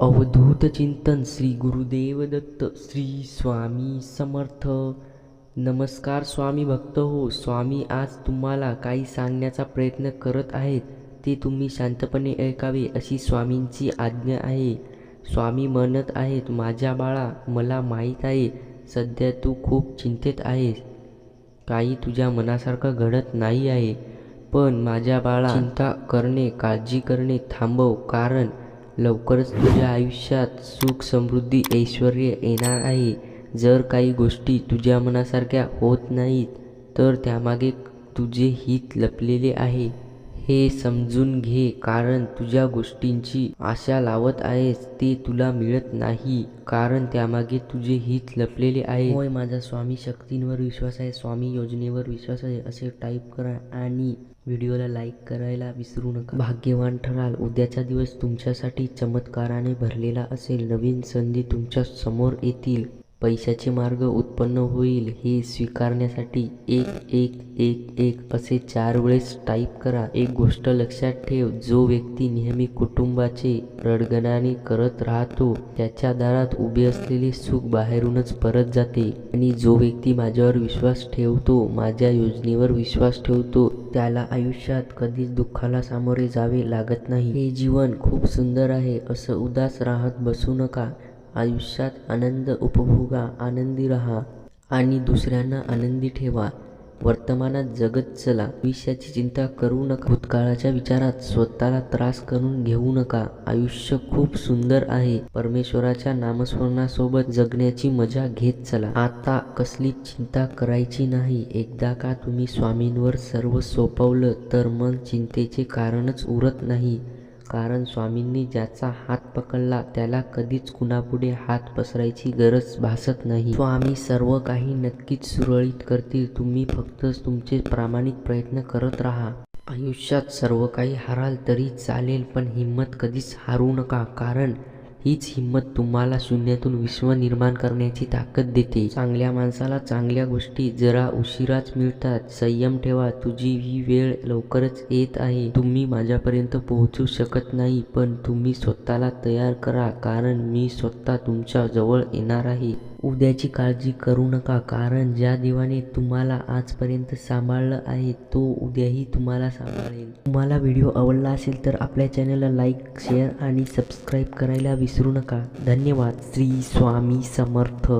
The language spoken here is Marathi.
अवधूत चिंतन श्री गुरुदेव दत्त श्री स्वामी समर्थ. नमस्कार स्वामी भक्त हो. स्वामी आज तुम्हाला काही सांगण्याचा प्रयत्न करत आहेत ते तुम्ही शांतपणे ऐकावे अशी स्वामींची आज्ञा आहे. स्वामी म्हणत आहेत माझ्या बाळा मला माहीत आहे सध्या तू खूप चिंतेत आहेस. काही तुझ्या मनासारखं घडत नाही आहे. पण माझ्या बाळा चिंता करणे काळजी करणे थांबव. कारण लवकरच तुझ्या आयुष्यात सुख समृद्धी ऐश्वर येणार आहे. जर काही गोष्टी तुझ्या मनासारख्या होत नाहीत तर त्यामागे तुझे हित लपलेले आहे. हे समजून घे कारण तुझ्या गोष्टींची आशा लावत आहेस ते तुला मिळत नाही कारण त्यामागे तुझे हित लपलेले आहे होय माझा स्वामी शक्तींवर विश्वास आहे स्वामी योजनेवर विश्वास आहे असे टाईप करा आणि व्हिडिओला लाईक करायला विसरू नका. भाग्यवान ठराल उद्याचा दिवस तुमच्यासाठी चमत्काराने भरलेला असेल. नवीन संधी तुमच्यासमोर येतील. पैशाचे मार्ग उत्पन्न होईल हे स्वीकारण्यासाठी एक एक एक एक असे चार वेळेस टाईप करा. एक गोष्ट लक्षात ठेव जो व्यक्ती नेहमी कुटुंबाचे रडगणाने करत राहतो त्याच्या दारात उभे असलेले सुख बाहेरूनच परत जाते. आणि जो व्यक्ती माझ्यावर विश्वास ठेवतो माझ्या योजनेवर विश्वास ठेवतो त्याला आयुष्यात कधीच दुःखाला सामोरे जावे लागत नाही. हे जीवन खूप सुंदर आहे असं उदास राहत बसू नका. आयुष्यात आनंद उपभोगा आनंदी रहा आणि दुसऱ्यांना आनंदी ठेवा. वर्तमानात जगत चला. भविष्याची चिंता करू नका. भूतकाळाच्या विचारात स्वतःला त्रास करून घेऊ नका. आयुष्य खूप सुंदर आहे. परमेश्वराच्या नामस्मरणासोबत जगण्याची मजा घेत चला. आता कसली चिंता करायची नाही. एकदा का तुम्ही स्वामींवर सर्व सोपवलं तर मग चिंतेचे कारणच उरत नाही. कारण स्वामींनी ज्याचा हात पकडला त्याला कधीच कुणापुढे हात पसरायची गरज भासत नाही. स्वामी सर्व काही नक्कीच सुरळीत करतील. तुम्ही फक्त तुमचे प्रामाणिक प्रयत्न करत राहा. आयुष्यात सर्व काही हाराल तरी चालेल पण हिंमत कधीच हारू नका. कारण हीच हिंमत तुम्हाला शून्यातून विश्व निर्माण करण्याची ताकद देते. चांगल्या माणसाला चांगल्या गोष्टी जरा उशिराच मिळतात. संयम ठेवा. तुझी ही वेळ लवकरच येत आहे. तुम्ही माझ्यापर्यंत पोहोचू शकत नाही पण तुम्ही स्वतःला तयार करा. कारण मी स्वतः तुमच्या जवळ येणार आहे. उद्याची काळजी करू नका कारण ज्या देवाने तुम्हाला आजपर्यंत सांभाळलं आहे तो उद्याही तुम्हाला सांभाळेल. तुम्हाला व्हिडिओ आवडला असेल तर आपल्या चॅनलला लाईक शेअर आणि सबस्क्राईब करायला विसरू नका. धन्यवाद. श्री स्वामी समर्थ.